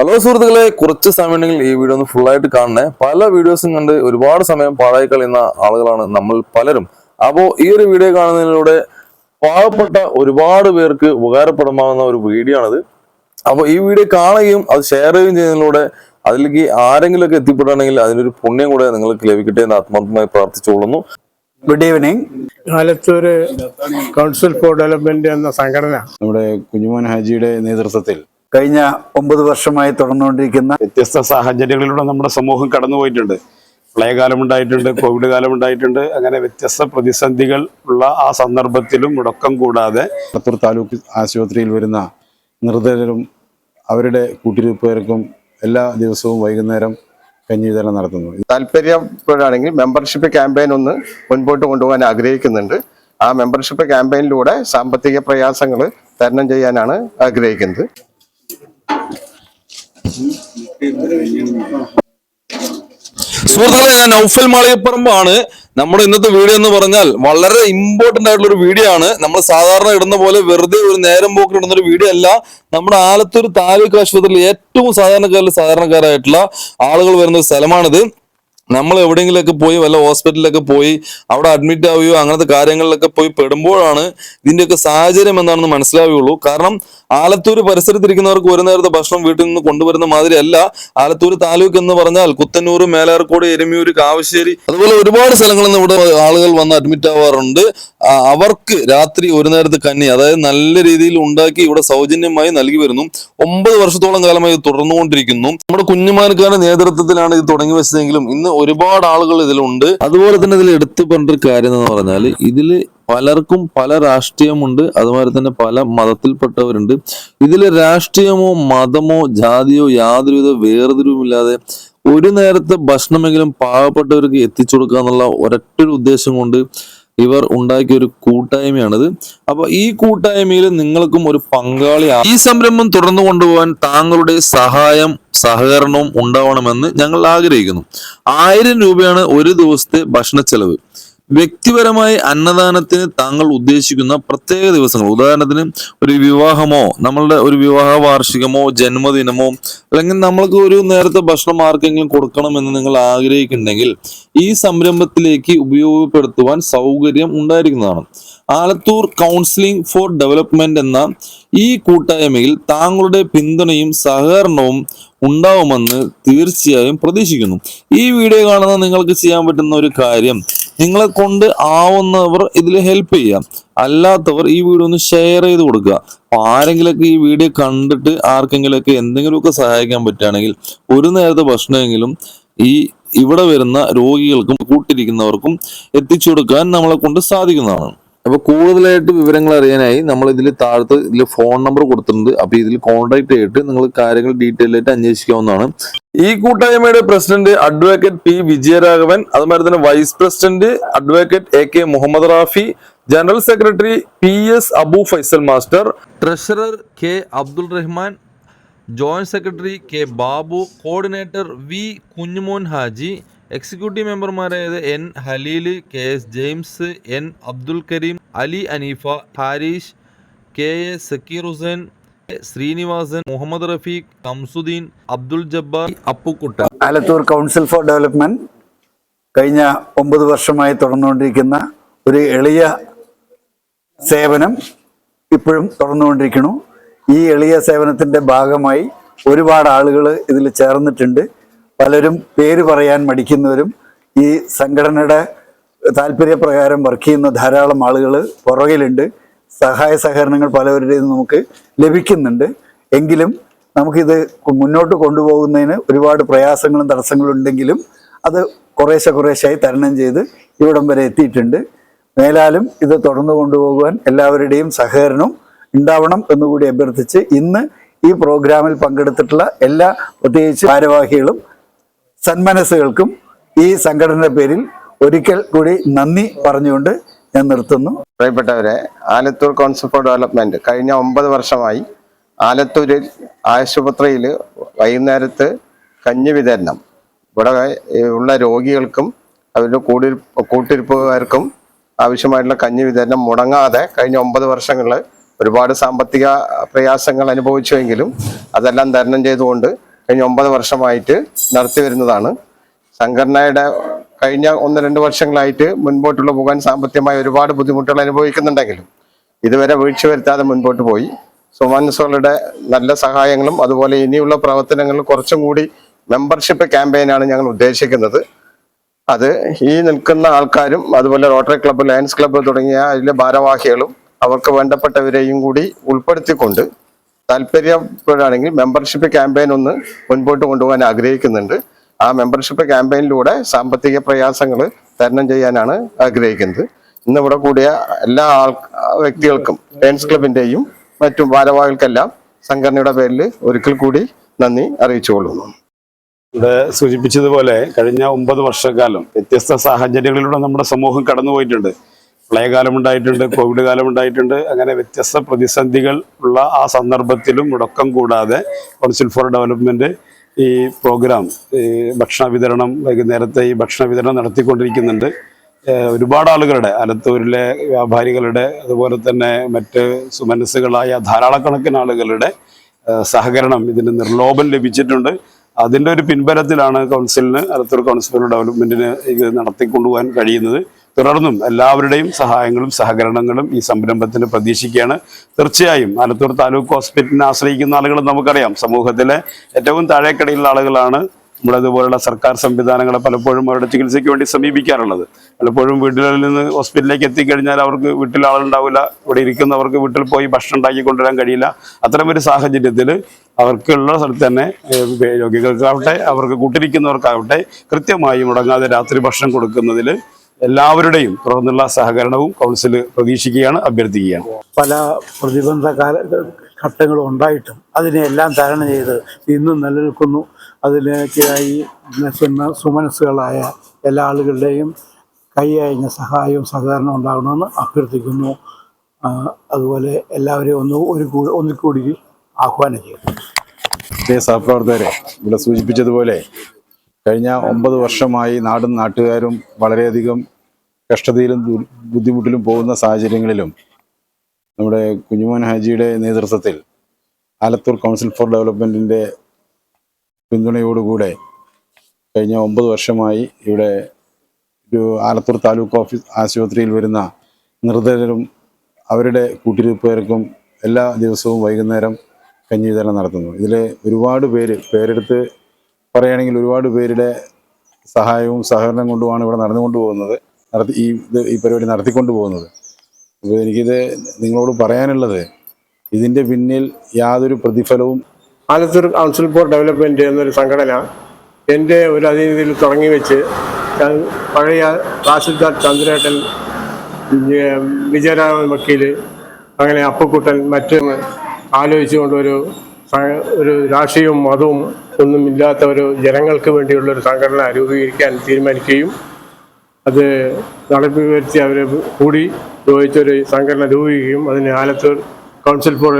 Hello സുഹൃത്തുക്കളെ കുറച്ച് സമയം ഉണ്ടെങ്കിൽ ഈ വീഡിയോ ഒന്ന് ഫുൾ ആയിട്ട് കാണണേ. പല വീഡിയോസും കണ്ട് ഒരുപാട് സമയം പാഴായി കളയുന്ന ആളുകളാണ് നമ്മൾ പലരും. അപ്പോൾ ഈ ഒരു വീഡിയോ കാണുന്നതിലൂടെ പാവപ്പെട്ട ഒരുപാട് പേർക്ക് ഉപകാരപ്രദമാകുന്ന ഒരു വീഡിയോ ആണിത്. അപ്പോൾ ഈ വീഡിയോ കാണുകയും അത് ഷെയർ ചെയ്യുകയും ചെയ്യുന്നതിലൂടെ അതിലേക്ക് ആരെങ്കിലുമൊക്കെ എത്തിപ്പെടുകയാണെങ്കിൽ അതിനൊരു പുണ്യം കൂടെ നിങ്ങൾക്ക് ലഭിക്കട്ടെ എന്ന് ആത്മാർത്ഥമായി പ്രാർത്ഥിച്ചുകൊള്ളുന്നു. Good evening Alathur council for development എന്ന സംഘടന. നമ്മുടെ കുഞ്ഞുമോൻ ഹാജിയുടെ നേതൃത്വത്തിൽ കഴിഞ്ഞ ഒമ്പത് വർഷമായി തുടർന്നുകൊണ്ടിരിക്കുന്ന വ്യത്യസ്ത സാഹചര്യങ്ങളിലൂടെ നമ്മുടെ സമൂഹം കടന്നുപോയിട്ടുണ്ട്. പ്രളയകാലം ഉണ്ടായിട്ടുണ്ട് കോവിഡ് കാലം ഉണ്ടായിട്ടുണ്ട് അങ്ങനെ വ്യത്യസ്ത പ്രതിസന്ധികൾ ഉള്ള ആ സന്ദർഭത്തിലും മുടക്കം കൂടാതെ പത്തൂർ താലൂക്ക് ആശുപത്രിയിൽ വരുന്ന നിർദ്ധനരും അവരുടെ കൂട്ടിരിപ്പുകാർക്കും എല്ലാ ദിവസവും വൈകുന്നേരം കഞ്ഞി വിതരണം നടത്തുന്നു. താല്പര്യപ്പെടുകയാണെങ്കിൽ മെമ്പർഷിപ്പ് ക്യാമ്പയിൻ ഒന്ന് മുൻപോട്ട് കൊണ്ടുപോകാൻ ആഗ്രഹിക്കുന്നുണ്ട്. ആ മെമ്പർഷിപ്പ് ക്യാമ്പയിനിലൂടെ സാമ്പത്തിക പ്രയാസങ്ങൾ തരണം ചെയ്യാനാണ് ആഗ്രഹിക്കുന്നത്. സുഹൃത്തുക്കളെ ഞാൻ നൗഫൽ മാളികപ്പറമ്പാണ്. നമ്മുടെ ഇന്നത്തെ വീഡിയോ എന്ന് പറഞ്ഞാൽ വളരെ ഇമ്പോർട്ടന്റ് ആയിട്ടുള്ള ഒരു വീഡിയോ ആണ്. നമ്മൾ സാധാരണ ഇടുന്ന പോലെ വെറുതെ ഒരു നേരം പോക്കിൽ ഇടുന്ന ഒരു വീഡിയോ അല്ല. നമ്മുടെ ആലത്തൂർ താലൂക്ക് ആശുപത്രിയിൽ ഏറ്റവും സാധാരണക്കാരിൽ സാധാരണക്കാരായിട്ടുള്ള ആളുകൾ വരുന്ന ഒരു സ്ഥലമാണിത്. നമ്മൾ എവിടെയെങ്കിലൊക്കെ പോയി വല്ല ഹോസ്പിറ്റലിലൊക്കെ പോയി അവിടെ അഡ്മിറ്റ് ആവുകയോ അങ്ങനത്തെ കാര്യങ്ങളിലൊക്കെ പോയി പെടുമ്പോഴാണ് ഇതിന്റെയൊക്കെ സാഹചര്യം എന്താണെന്ന് മനസ്സിലാവുകയുള്ളൂ. കാരണം ആലത്തൂർ പരിസരത്തിരിക്കുന്നവർക്ക് ഒരു നേരത്തെ ഭക്ഷണം വീട്ടിൽ നിന്ന് കൊണ്ടുവരുന്ന മാതിരി അല്ല ആലത്തൂർ താലൂക്ക് എന്ന് പറഞ്ഞാൽ കുത്തന്നൂർ മേലാർക്കോട് എരുമിയൂർ കാവശ്ശേരി അതുപോലെ ഒരുപാട് സ്ഥലങ്ങളിൽ നിന്ന് ഇവിടെ ആളുകൾ വന്ന് അഡ്മിറ്റ് ആവാറുണ്ട്. അവർക്ക് രാത്രി ഒരു നേരത്തെ കന്നി അതായത് നല്ല രീതിയിൽ ഉണ്ടാക്കി ഇവിടെ സൗജന്യമായി നൽകി വരുന്നു. ഒമ്പത് വർഷത്തോളം കാലമായി തുടർന്നുകൊണ്ടിരിക്കുന്നു. നമ്മുടെ കുഞ്ഞുമാനക്കാരുടെ നേതൃത്വത്തിലാണ് ഇത് തുടങ്ങി വെച്ചതെങ്കിലും ഇന്ന് ഒരുപാട് ആളുകൾ ഇതിലുണ്ട്. അതുപോലെ തന്നെ ഇതിൽ എടുത്തു പറഞ്ഞൊരു കാര്യം എന്ന് പറഞ്ഞാൽ ഇതിൽ പലർക്കും പല രാഷ്ട്രീയമുണ്ട്. അതുമാതിരി തന്നെ പല മതത്തിൽപ്പെട്ടവരുണ്ട്. ഇതിൽ രാഷ്ട്രീയമോ മതമോ ജാതിയോ യാതൊരുവിധ വേർതിരിവുമില്ലാതെ ഒരു നേരത്തെ ഭക്ഷണമെങ്കിലും പാവപ്പെട്ടവർക്ക് എത്തിച്ചു കൊടുക്കുക എന്നുള്ള ഒരൊറ്റൊരു ഉദ്ദേശം കൊണ്ട് ഇവർ ഉണ്ടാക്കിയ ഒരു കൂട്ടായ്മയാണിത്. അപ്പൊ ഈ കൂട്ടായ്മയിൽ നിങ്ങൾക്കും ഒരു പങ്കാളിയാണ് ഈ സംരംഭം തുടർന്നു കൊണ്ടുപോകാൻ താങ്കളുടെ സഹായം സഹകരണവും ഉണ്ടാവണമെന്ന് ഞങ്ങൾ ആഗ്രഹിക്കുന്നു. ആയിരം രൂപയാണ് ഒരു ദിവസത്തെ ഭക്ഷണ ചെലവ് വ്യക്തിപരമായി അന്നദാനത്തിന് താങ്കൾ ഉദ്ദേശിക്കുന്ന പ്രത്യേക ദിവസങ്ങൾ. ഉദാഹരണത്തിന് ഒരു വിവാഹമോ നമ്മളുടെ ഒരു വിവാഹ വാർഷികമോ ജന്മദിനമോ അല്ലെങ്കിൽ നമ്മൾക്ക് ഒരു നേരത്തെ ഭക്ഷണം ആർക്കെങ്കിലും കൊടുക്കണമെന്ന് നിങ്ങൾ ആഗ്രഹിക്കുന്നുണ്ടെങ്കിൽ ഈ സംരംഭത്തിലേക്ക് ഉപയോഗപ്പെടുത്തുവാൻ സൗകര്യം ഉണ്ടായിരിക്കുന്നതാണ്. ആലത്തൂർ കൗൺസിലിംഗ് ഫോർ ഡെവലപ്മെന്റ് എന്ന ഈ കൂട്ടായ്മയിൽ താങ്കളുടെ പിന്തുണയും സഹകരണവും ഉണ്ടാവുമെന്ന് തീർച്ചയായും പ്രതീക്ഷിക്കുന്നു. ഈ വീഡിയോ കാണുന്ന നിങ്ങൾക്ക് ചെയ്യാൻ പറ്റുന്ന ഒരു കാര്യം നിങ്ങളെ കൊണ്ട് ആവുന്നവർ ഇതിൽ ഹെൽപ്പ് ചെയ്യാം അല്ലാത്തവർ ഈ വീഡിയോ ഒന്ന് ഷെയർ ചെയ്ത് കൊടുക്കുക. അപ്പൊ ആരെങ്കിലൊക്കെ ഈ വീഡിയോ കണ്ടിട്ട് ആർക്കെങ്കിലുമൊക്കെ എന്തെങ്കിലുമൊക്കെ സഹായിക്കാൻ പറ്റുകയാണെങ്കിൽ ഒരു നേരത്തെ ഭക്ഷണമെങ്കിലും ഈ ഇവിടെ വരുന്ന രോഗികൾക്കും കൂട്ടിരിക്കുന്നവർക്കും എത്തിച്ചു കൊടുക്കാൻ നമ്മളെ കൊണ്ട് സാധിക്കുന്നതാണ്. അപ്പൊ കൂടുതലായിട്ട് വിവരങ്ങൾ അറിയാനായി നമ്മൾ ഇതിൽ താഴത്ത് ഇതിൽ ഫോൺ നമ്പർ കൊടുത്തിട്ടുണ്ട്. അപ്പൊ ഇതിൽ കോൺടാക്ട് ചെയ്തിട്ട് നിങ്ങൾ കാര്യങ്ങൾ ഡീറ്റെയിൽ ആയിട്ട് അന്വേഷിക്കാവുന്നതാണ്. ഈ കൂട്ടായ്മയുടെ പ്രസിഡന്റ് അഡ്വക്കേറ്റ് പി വിജയരാഘവൻ അതുമാതിരി തന്നെ vice president advocate A K Muhammad Rafi general secretary P S Abu Faisal master treasurer K Abdul Rahman joint secretary K Babu coordinator V Kunjumon Haji executive മെമ്പർമാരായത് N Haleel K S James N Abdul Kareem Ali Aneefa Harish K A Sakeer Hussain Srinivasan Muhammad Rafeeq Kamsuddeen Abdul Jabbar Appukutta Alathur council for development കഴിഞ്ഞ ഒമ്പത് വർഷമായി തുടർന്നുകൊണ്ടിരിക്കുന്ന ഒരു എളിയ സേവനം ഇപ്പോഴും തുടർന്നുകൊണ്ടിരിക്കുന്നു. ഈ എളിയ സേവനത്തിന്റെ ഭാഗമായി ഒരുപാട് ആളുകൾ ഇതിൽ ചേർന്നിട്ടുണ്ട്. പലരും പേര് പറയാൻ മടിക്കുന്നവരും ഈ സംഘടനയുടെ താല്പര്യപ്രകാരം വർക്ക് ചെയ്യുന്ന ധാരാളം ആളുകൾ പുറകിലുണ്ട്. സഹായ സഹകരണങ്ങൾ പലവരുടെയും നമുക്ക് ലഭിക്കുന്നുണ്ട്. എങ്കിലും നമുക്കിത് മുന്നോട്ട് കൊണ്ടുപോകുന്നതിന് ഒരുപാട് പ്രയാസങ്ങളും തടസ്സങ്ങളും ഉണ്ടെങ്കിലും അത് കുറേശ്ശെ കുറേശ്ശായി തരണം ചെയ്ത് ഇവിടം വരെ എത്തിയിട്ടുണ്ട്. മേലാലും ഇത് തുടർന്നു കൊണ്ടുപോകുവാൻ എല്ലാവരുടെയും സഹകരണവും ഉണ്ടാവണം എന്നുകൂടി അഭ്യർത്ഥിച്ച് ഇന്ന് ഈ പ്രോഗ്രാമിൽ പങ്കെടുത്തിട്ടുള്ള എല്ലാ പ്രത്യേകിച്ച് ഭാരവാഹികളും സന്മനസ്സുകൾക്കും ഈ സംഘടനയുടെ പേരിൽ ഒരിക്കൽ കൂടി നന്ദി പറഞ്ഞുകൊണ്ട് ഞാൻ നിർത്തുന്നു. പ്രിയപ്പെട്ടവരെ ആലത്തൂർ കൗൺസിൽ ഫോർ ഡെവലപ്മെന്റ് കഴിഞ്ഞ ഒമ്പത് വർഷമായി ആലത്തൂരിൽ ആശുപത്രിയിൽ വൈകുന്നേരത്ത് കഞ്ഞി വിതരണം. ഇവിടെ ഉള്ള രോഗികൾക്കും അവരുടെ കൂടി കൂട്ടിരിപ്പുകാർക്കും ആവശ്യമായിട്ടുള്ള കഞ്ഞി വിതരണം മുടങ്ങാതെ കഴിഞ്ഞ ഒമ്പത് വർഷങ്ങളിൽ ഒരുപാട് സാമ്പത്തിക പ്രയാസങ്ങൾ അനുഭവിച്ചുവെങ്കിലും അതെല്ലാം തരണം ചെയ്തുകൊണ്ട് കഴിഞ്ഞ ഒമ്പത് വർഷമായിട്ട് നടത്തി വരുന്നതാണ്. സംഘടനയുടെ കഴിഞ്ഞ ഒന്ന് രണ്ട് വർഷങ്ങളായിട്ട് മുൻപോട്ടുള്ള പോകാൻ സാമ്പത്തികമായ ഒരുപാട് ബുദ്ധിമുട്ടുകൾ അനുഭവിക്കുന്നുണ്ടെങ്കിലും ഇതുവരെ വീഴ്ച വരുത്താതെ മുൻപോട്ട് പോയി. സുമാനസുകളുടെ നല്ല സഹായങ്ങളും അതുപോലെ ഇനിയുള്ള പ്രവർത്തനങ്ങളും കുറച്ചും കൂടി മെമ്പർഷിപ്പ് ക്യാമ്പയിനാണ് ഞങ്ങൾ ഉദ്ദേശിക്കുന്നത്. അത് ഈ നിൽക്കുന്ന ആൾക്കാരും അതുപോലെ റോട്ടറി ക്ലബ്ബ് ലയൻസ് ക്ലബ്ബ് തുടങ്ങിയ അതിലെ ഭാരവാഹികളും അവർക്ക് വേണ്ടപ്പെട്ടവരെയും കൂടി ഉൾപ്പെടുത്തിക്കൊണ്ട് താല്പര്യപ്പെടുകയാണെങ്കിൽ മെമ്പർഷിപ്പ് ക്യാമ്പയിൻ ഒന്ന് മുൻപോട്ട് കൊണ്ടുപോകാൻ ആഗ്രഹിക്കുന്നുണ്ട്. ആ മെമ്പർഷിപ്പ് ക്യാമ്പയിനിലൂടെ സാമ്പത്തിക പ്രയാസങ്ങൾ തരണം ചെയ്യാനാണ് ആഗ്രഹിക്കുന്നത്. ഇന്ന് ഇവിടെ കൂടിയ എല്ലാ ആൾ വ്യക്തികൾക്കും ലയൺസ് ക്ലബിന്റെയും മറ്റും ഭാരവാഹികൾക്കെല്ലാം സംഘടനയുടെ പേരിൽ ഒരിക്കൽ കൂടി നന്ദി അറിയിച്ചുകൊള്ളുന്നു. ഇവിടെ സൂചിപ്പിച്ചതുപോലെ കഴിഞ്ഞ ഒമ്പത് വർഷക്കാലം വ്യത്യസ്ത സാഹചര്യങ്ങളിലൂടെ നമ്മുടെ സമൂഹം കടന്നുപോയിട്ടുണ്ട്. പ്രളയകാലം ഉണ്ടായിട്ടുണ്ട് കോവിഡ് കാലം ഉണ്ടായിട്ടുണ്ട് അങ്ങനെ വ്യത്യസ്ത പ്രതിസന്ധികൾ ഉള്ള ആ സന്ദർഭത്തിലും മുടക്കം കൂടാതെ കൗൺസിൽ ഫോർ ഡെവലപ്മെന്റ് ഈ പ്രോഗ്രാം ഈ ഭക്ഷണ വിതരണം വൈകുന്നേരത്തെ ഈ ഭക്ഷണ വിതരണം നടത്തിക്കൊണ്ടിരിക്കുന്നുണ്ട്. ഒരുപാട് ആളുകളുടെ ആലത്തൂരിലെ വ്യാപാരികളുടെ അതുപോലെ തന്നെ മറ്റ് സുമനസ്സുകളായ ധാരാളക്കണക്കിന് ആളുകളുടെ സഹകരണം ഇതിന് നിർലോഭം ലഭിച്ചിട്ടുണ്ട്. അതിന്റെ ഒരു പിൻബലത്തിലാണ് കൗൺസിലിന് ആലത്തൂർ കൗൺസിൽ ഡെവലപ്മെന്റിന് ഇത് നടത്തിക്കൊണ്ടുപോകാൻ കഴിയുന്നത്. തുടർന്നും എല്ലാവരുടെയും സഹായങ്ങളും സഹകരണങ്ങളും ഈ സംരംഭത്തിന് പ്രതീക്ഷിക്കുകയാണ്. തീർച്ചയായും ആലത്തൂർ താലൂക്ക് ഹോസ്പിറ്റലിനെ ആശ്രയിക്കുന്ന ആളുകൾ നമുക്കറിയാം. സമൂഹത്തിലെ ഏറ്റവും താഴേക്കടയിലുള്ള ആളുകളാണ് നമ്മളതുപോലുള്ള സർക്കാർ സംവിധാനങ്ങളെ പലപ്പോഴും അവരുടെ ചികിത്സയ്ക്ക് വേണ്ടി സമീപിക്കാറുള്ളത്. പലപ്പോഴും വീടുകളിൽ നിന്ന് ഹോസ്പിറ്റലിലേക്ക് എത്തിക്കഴിഞ്ഞാൽ അവർക്ക് വീട്ടിൽ ആളുണ്ടാവില്ല. ഇവിടെ ഇരിക്കുന്നവർക്ക് വീട്ടിൽ പോയി ഭക്ഷണം ഉണ്ടാക്കി കൊണ്ടുവരാൻ കഴിയില്ല. അത്തരമൊരു സാഹചര്യത്തിൽ അവർക്കുള്ള സ്ഥലത്ത് തന്നെ രോഗികൾക്കാവട്ടെ അവർക്ക് കൂട്ടിരിക്കുന്നവർക്കാവട്ടെ കൃത്യമായി മുടങ്ങാതെ രാത്രി ഭക്ഷണം കൊടുക്കുന്നതിൽ എല്ലാവരുടെയും തുടർന്നുള്ള സഹകരണവും കൗൺസിൽ പ്രതീക്ഷിക്കുകയാണ് അഭ്യർത്ഥിക്കുകയാണ്. പല പ്രതിബന്ധ കാല ഘട്ടങ്ങളും ഉണ്ടായിട്ടും അതിനെല്ലാം തരണം ചെയ്ത് ഇന്നും നിലനിൽക്കുന്നു. അതിലേക്കായി സുമനസ്സുകളായ എല്ലാ ആളുകളുടെയും കൈയഴിഞ്ഞ സഹായവും സഹകരണവും ഉണ്ടാകണമെന്ന് അഭ്യർത്ഥിക്കുന്നു. അതുപോലെ എല്ലാവരെയും ഒന്ന് ഒരു കൂടി ഒന്നിക്കൂടി ആഹ്വാനം ചെയ്യുന്നു സഹപ്രവർത്തകരെ ഇവിടെ സൂചിപ്പിച്ചതുപോലെ കഴിഞ്ഞ ഒമ്പത് വർഷമായി നാടും നാട്ടുകാരും വളരെയധികം കഷ്ടതയിലും ബുദ്ധിമുട്ടിലും പോകുന്ന സാഹചര്യങ്ങളിലും നമ്മുടെ കുഞ്ഞുമോൻ ഹാജിയുടെ നേതൃത്വത്തിൽ ആലത്തൂർ കൗൺസിൽ ഫോർ ഡെവലപ്മെന്റിന്റെ പിന്തുണയോടുകൂടെ കഴിഞ്ഞ ഒമ്പത് വർഷമായി ഇവിടെ ഒരു ആലത്തൂർ താലൂക്ക് ഓഫീസ് ആശുപത്രിയിൽ വരുന്ന നിർദ്ധരും അവരുടെ കൂട്ടിരിപ്പുകാർക്കും എല്ലാ ദിവസവും വൈകുന്നേരം കഞ്ഞി വിതരണം നടത്തുന്നു. ഇതിൽ ഒരുപാട് പേര് പേരെടുത്ത് പറയുകയാണെങ്കിൽ ഒരുപാട് പേരുടെ സഹായവും സഹകരണം കൊണ്ടുമാണ് ഇവിടെ നടന്നുകൊണ്ട് പോകുന്നത്. നടത്തി ഈ ഇത് ഈ പരിപാടി നടത്തിക്കൊണ്ട് പോകുന്നത്. അപ്പോൾ എനിക്കിത് നിങ്ങളോട് പറയാനുള്ളത് ഇതിന്റെ പിന്നിൽ യാതൊരു പ്രതിഫലവും ആലത്തൂർ കൗൺസിൽ ഫോർ ഡെവലപ്മെന്റ് എന്നൊരു സംഘടന എന്റെ ഒരു അതിഥിയിൽ തുടങ്ങി വെച്ച് ഞാൻ പഴയ തഹസിൽദാർ ചന്ദ്രേട്ടൻ വിജയരാമൻ വക്കീൽ അങ്ങനെ അപ്പക്കുട്ടൻ മറ്റും ആലോചിച്ചുകൊണ്ട് ഒരു രാഷ്ട്രീയവും മതവും ഒന്നും ഇല്ലാത്ത ഒരു ജനങ്ങൾക്ക് വേണ്ടിയുള്ള ഒരു സംഘടന രൂപീകരിക്കാൻ തീരുമാനിക്കുകയും അത് നടപ്പിവരുത്തി അവർ കൂടി യോജിച്ചൊരു സംഘടന രൂപീകരിക്കുകയും അതിന് ആലത്തൂർ കൗൺസിൽ ഫോർ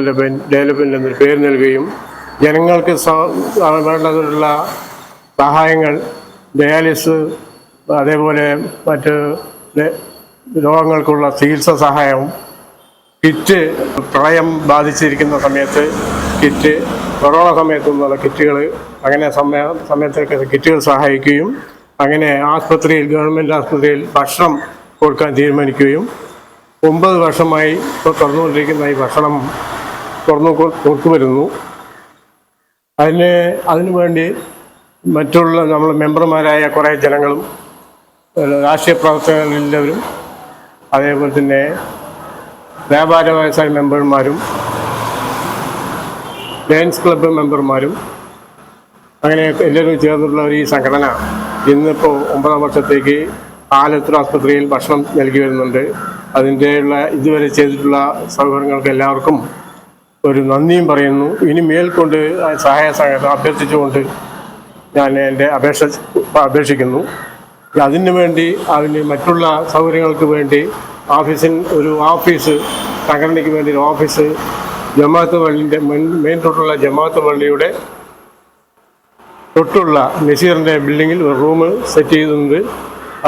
ഡെവലപ്മെന്റ് എന്നൊരു പേര് നൽകുകയും ജനങ്ങൾക്ക് വേണ്ടതിലുള്ള സഹായങ്ങൾ ഡയാലിസ് അതേപോലെ മറ്റ് രോഗങ്ങൾക്കുള്ള ചികിത്സാ സഹായവും കിറ്റ് പ്രളയം ബാധിച്ചിരിക്കുന്ന സമയത്ത് കിറ്റ് കൊറോണ സമയത്തുനിന്നുള്ള കിറ്റുകൾ അങ്ങനെ സമയ സമയത്തൊക്കെ കിറ്റുകൾ സഹായിക്കുകയും അങ്ങനെ ആസ്പത്രിയിൽ ഗവൺമെന്റ് ആസ്പത്രിയിൽ ഭക്ഷണം കൊടുക്കാൻ തീരുമാനിക്കുകയും ഒമ്പത് വർഷമായി ഇപ്പോൾ തുറന്നുകൊണ്ടിരിക്കുന്ന ഈ ഭക്ഷണം തുറന്നു കൊടുത്തു കൊടുത്തുവരുന്നു. അതിന് വേണ്ടി മറ്റുള്ള നമ്മൾ മെമ്പർമാരായ കുറേ ജനങ്ങളും രാഷ്ട്രീയ പ്രവർത്തകരെല്ലാവരും അതേപോലെ തന്നെ വ്യാപാര വ്യവസായ മെമ്പർമാരും ലയൻസ് ക്ലബ്ബ് മെമ്പർമാരും അങ്ങനെ എല്ലാവരും ചേർന്നുള്ള ഒരു സംഘടന ഇന്നിപ്പോൾ ഒമ്പതാം വർഷത്തേക്ക് ആലത്തൂർ ആസ്പത്രിയിൽ ഭക്ഷണം നൽകി വരുന്നുണ്ട്. അതിന്റെയുള്ള ഇതുവരെ ചെയ്തിട്ടുള്ള സൗകര്യങ്ങൾക്ക് എല്ലാവർക്കും ഒരു നന്ദിയും പറയുന്നു. ഇനി മേൽക്കൊണ്ട് സഹായ സഹകരണം അഭ്യർത്ഥിച്ചുകൊണ്ട് ഞാൻ എന്റെ അപേക്ഷ അപേക്ഷിക്കുന്നു. അതിനു വേണ്ടി അതിന് മറ്റുള്ള സൗകര്യങ്ങൾക്ക് വേണ്ടി ഓഫീസിൻ ഒരു ഓഫീസ് സംഘടനയ്ക്ക് വേണ്ടി ഒരു ഓഫീസ് ജമാഅത്ത് പള്ളിന്റെ മെയിൻ റോഡിലുള്ള ജമാഅത്ത് പള്ളിയുടെ തൊട്ടുള്ള നസീറിന്റെ ബിൽഡിങ്ങിൽ ഒരു റൂം സെറ്റ് ചെയ്തിട്ടുണ്ട്.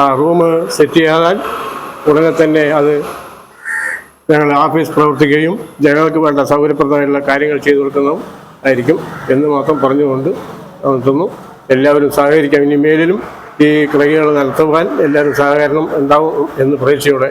ആ റൂം സെറ്റ് ചെയ്താൽ ഉടനെ തന്നെ അത് ഞങ്ങൾ ഓഫീസ് പ്രവർത്തിക്കുകയും ജനങ്ങൾക്ക് വേണ്ട സൗകര്യപ്രദമായിട്ടുള്ള കാര്യങ്ങൾ ചെയ്തു കൊടുക്കുന്നതും ആയിരിക്കും എന്ന് മാത്രം പറഞ്ഞുകൊണ്ട് നിർത്തുന്നു. എല്ലാവരും സഹകരിക്കാം. ഇനി മേലിലും ഈ ക്ലൈകൾ നടത്തുവാൻ എല്ലാവരും സഹകരണം ഉണ്ടാവും എന്ന് പ്രതീക്ഷയോടെ